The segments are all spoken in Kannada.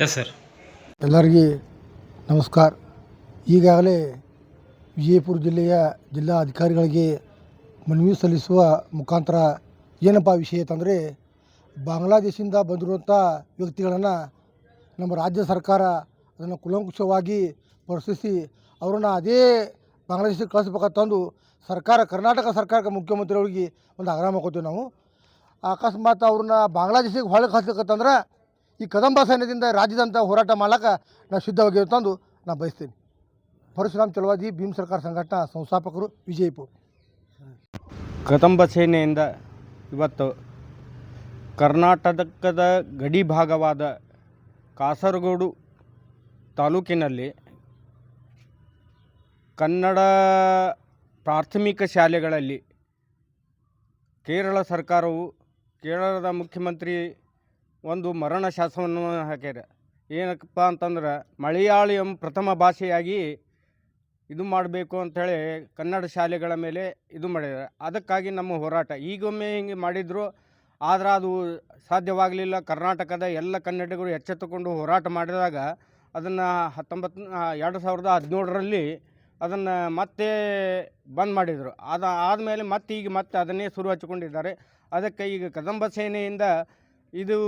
ಎಸ್ ಸರ್ ಎಲ್ಲರಿಗೆ ನಮಸ್ಕಾರ. ಈಗಾಗಲೇ ವಿಜಯಪುರ ಜಿಲ್ಲೆಯ ಜಿಲ್ಲಾ ಅಧಿಕಾರಿಗಳಿಗೆ ಮನವಿ ಸಲ್ಲಿಸುವ ಮುಖಾಂತರ ಏನಪ್ಪ ವಿಷಯ ಅಂತಂದರೆ, ಬಾಂಗ್ಲಾದೇಶದಿಂದ ಬಂದಿರುವಂಥ ವ್ಯಕ್ತಿಗಳನ್ನು ನಮ್ಮ ರಾಜ್ಯ ಸರ್ಕಾರ ಅದನ್ನು ಕುಲಂಕುಷವಾಗಿ ಪರಿಶೀಲಿಸಿ, ಅವರನ್ನು ಅದೇ ಬಾಂಗ್ಲಾದೇಶಕ್ಕೆ ಕಳಿಸ್ಬೇಕಂತಂದು ಸರ್ಕಾರ, ಕರ್ನಾಟಕ ಸರ್ಕಾರಕ್ಕೆ ಮುಖ್ಯಮಂತ್ರಿಗಳಿಗೆ ಒಂದು ಆಗ್ರಹ ಮಾಡ್ಕೋತೀವಿ ನಾವು. ಅಕಸ್ಮಾತ್ ಅವ್ರನ್ನ ಬಾಂಗ್ಲಾದೇಶಕ್ಕೆ ಹೊಳೆ ಕಳ್ಸ್ಬೇಕಂತಂದ್ರೆ ಈ ಕದಂಬ ಸೈನ್ಯದಿಂದ ರಾಜ್ಯದಂತ ಹೋರಾಟ ಮಾಲಕ ನಾ ಶುದ್ಧವಾಗಿರುವ ತಂದು ನಾನು ಬಯಸ್ತೀನಿ. ಪರಶುರಾಮ್ ಚಲವಾದಿ, ಭೀಮ್ ಸರ್ಕಾರ ಸಂಘಟನಾ ಸಂಸ್ಥಾಪಕರು, ವಿಜಯಪುರ. ಕದಂಬ ಸೇನೆಯಿಂದ ಇವತ್ತು ಕರ್ನಾಟಕದ ಗಡಿ ಭಾಗವಾದ ಕಾಸರಗೋಡು ತಾಲೂಕಿನಲ್ಲಿ ಕನ್ನಡ ಪ್ರಾಥಮಿಕ ಶಾಲೆಗಳಲ್ಲಿ ಕೇರಳ ಸರ್ಕಾರವು ಕೇರಳದ ಮುಖ್ಯಮಂತ್ರಿ ಒಂದು ಮರಣ ಶಾಸನವನ್ನು ಹಾಕ್ಯಾರ. ಏನಕ್ಕಪ್ಪ ಅಂತಂದ್ರೆ, ಮಲಯಾಳಿ ಪ್ರಥಮ ಭಾಷೆಯಾಗಿ ಇದು ಮಾಡಬೇಕು ಅಂಥೇಳಿ ಕನ್ನಡ ಶಾಲೆಗಳ ಮೇಲೆ ಇದು ಮಾಡಿದ್ದಾರೆ ಅದಕ್ಕಾಗಿ ನಮ್ಮ ಹೋರಾಟ. ಈಗೊಮ್ಮೆ ಹಿಂಗೆ ಮಾಡಿದ್ರು, ಆದರೆ ಅದು ಸಾಧ್ಯವಾಗಲಿಲ್ಲ. ಕರ್ನಾಟಕದ ಎಲ್ಲ ಕನ್ನಡಿಗರು ಎಚ್ಚೆತ್ತುಕೊಂಡು ಹೋರಾಟ ಮಾಡಿದಾಗ, ಅದನ್ನು ಹತ್ತೊಂಬತ್ತು ಎರಡು ಸಾವಿರದ ಹದಿನೇಳರಲ್ಲಿ ಅದನ್ನು ಮತ್ತೆ ಬಂದ್ ಮಾಡಿದರು. ಅದು ಆದಮೇಲೆ ಮತ್ತೆ ಈಗ ಮತ್ತೆ ಅದನ್ನೇ ಶುರು ಹಚ್ಚಿಕೊಂಡಿದ್ದಾರೆ ಅದಕ್ಕೆ ಈಗ ಕದಂಬ ಸೇನೆಯಿಂದ ಇದು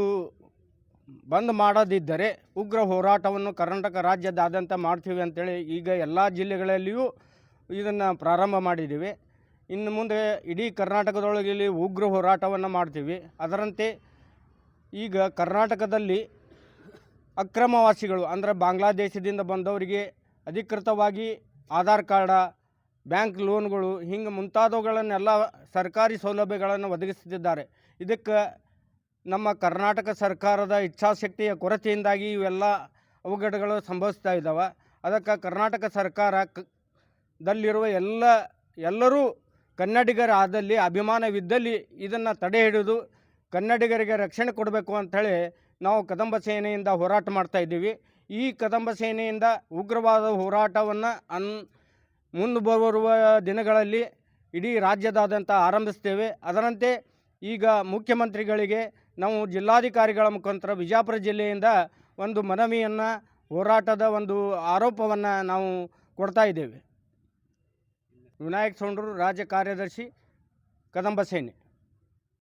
ಬಂದ್ ಮಾಡದಿದ್ದರೆ ಉಗ್ರ ಹೋರಾಟವನ್ನು ಕರ್ನಾಟಕ ರಾಜ್ಯದಾದ್ಯಂತ ಮಾಡ್ತೀವಿ ಅಂತೇಳಿ ಈಗ ಎಲ್ಲ ಜಿಲ್ಲೆಗಳಲ್ಲಿಯೂ ಇದನ್ನು ಪ್ರಾರಂಭ ಮಾಡಿದ್ದೀವಿ. ಇನ್ನು ಮುಂದೆ ಇಡೀ ಕರ್ನಾಟಕದೊಳಗೆ ಇಲ್ಲಿ ಉಗ್ರ ಹೋರಾಟವನ್ನು ಮಾಡ್ತೀವಿ. ಅದರಂತೆ ಈಗ ಕರ್ನಾಟಕದಲ್ಲಿ ಅಕ್ರಮವಾಸಿಗಳು ಅಂದರೆ ಬಾಂಗ್ಲಾದೇಶದಿಂದ ಬಂದವರಿಗೆ ಅಧಿಕೃತವಾಗಿ ಆಧಾರ್ ಕಾರ್ಡ, ಬ್ಯಾಂಕ್ ಲೋನ್ಗಳು ಹಿಂಗೆ ಮುಂತಾದವುಗಳನ್ನೆಲ್ಲ ಸರ್ಕಾರಿ ಸೌಲಭ್ಯಗಳನ್ನು ಒದಗಿಸುತ್ತಿದ್ದಾರೆ ಇದಕ್ಕೆ ನಮ್ಮ ಕರ್ನಾಟಕ ಸರ್ಕಾರದ ಇಚ್ಛಾಶಕ್ತಿಯ ಕೊರತೆಯಿಂದಾಗಿ ಇವೆಲ್ಲ ಅವಘಡಗಳು ಸಂಭವಿಸ್ತಾ ಇದ್ದಾವೆ. ಅದಕ್ಕೆ ಕರ್ನಾಟಕ ಸರ್ಕಾರ ದಲ್ಲಿರುವ ಎಲ್ಲ, ಎಲ್ಲರೂ ಕನ್ನಡಿಗರಾದಲ್ಲಿ ಅಭಿಮಾನವಿದ್ದಲ್ಲಿ ಇದನ್ನು ತಡೆ ಹಿಡಿದು ಕನ್ನಡಿಗರಿಗೆ ರಕ್ಷಣೆ ಕೊಡಬೇಕು ಅಂಥೇಳಿ ನಾವು ಕದಂಬ ಸೇನೆಯಿಂದ ಹೋರಾಟ ಮಾಡ್ತಾ ಇದ್ದೀವಿ. ಈ ಕದಂಬ ಸೇನೆಯಿಂದ ಉಗ್ರವಾದ ಹೋರಾಟವನ್ನು ಅನ್ ಮುಂದೆ ಬರುವ ದಿನಗಳಲ್ಲಿ ಇಡೀ ರಾಜ್ಯದಾದ್ಯಂತ ಆರಂಭಿಸ್ತೇವೆ. ಅದರಂತೆ ಈಗ ಮುಖ್ಯಮಂತ್ರಿಗಳಿಗೆ ನಾವು ಜಿಲ್ಲಾಧಿಕಾರಿಗಳ ಮುಖಾಂತರ ವಿಜಯಪುರ ಜಿಲ್ಲೆಯಿಂದ ಒಂದು ಮನವಿಯನ್ನು, ಹೋರಾಟದ ಒಂದು ಆರೋಪವನ್ನು ನಾವು ಕೊಡ್ತಾ ಇದ್ದೇವೆ. ವಿನಾಯಕ್ ಸೌಂಡ್ರು ರಾಜ್ಯ ಕಾರ್ಯದರ್ಶಿ ಕದಂಬ ಸೇನೆ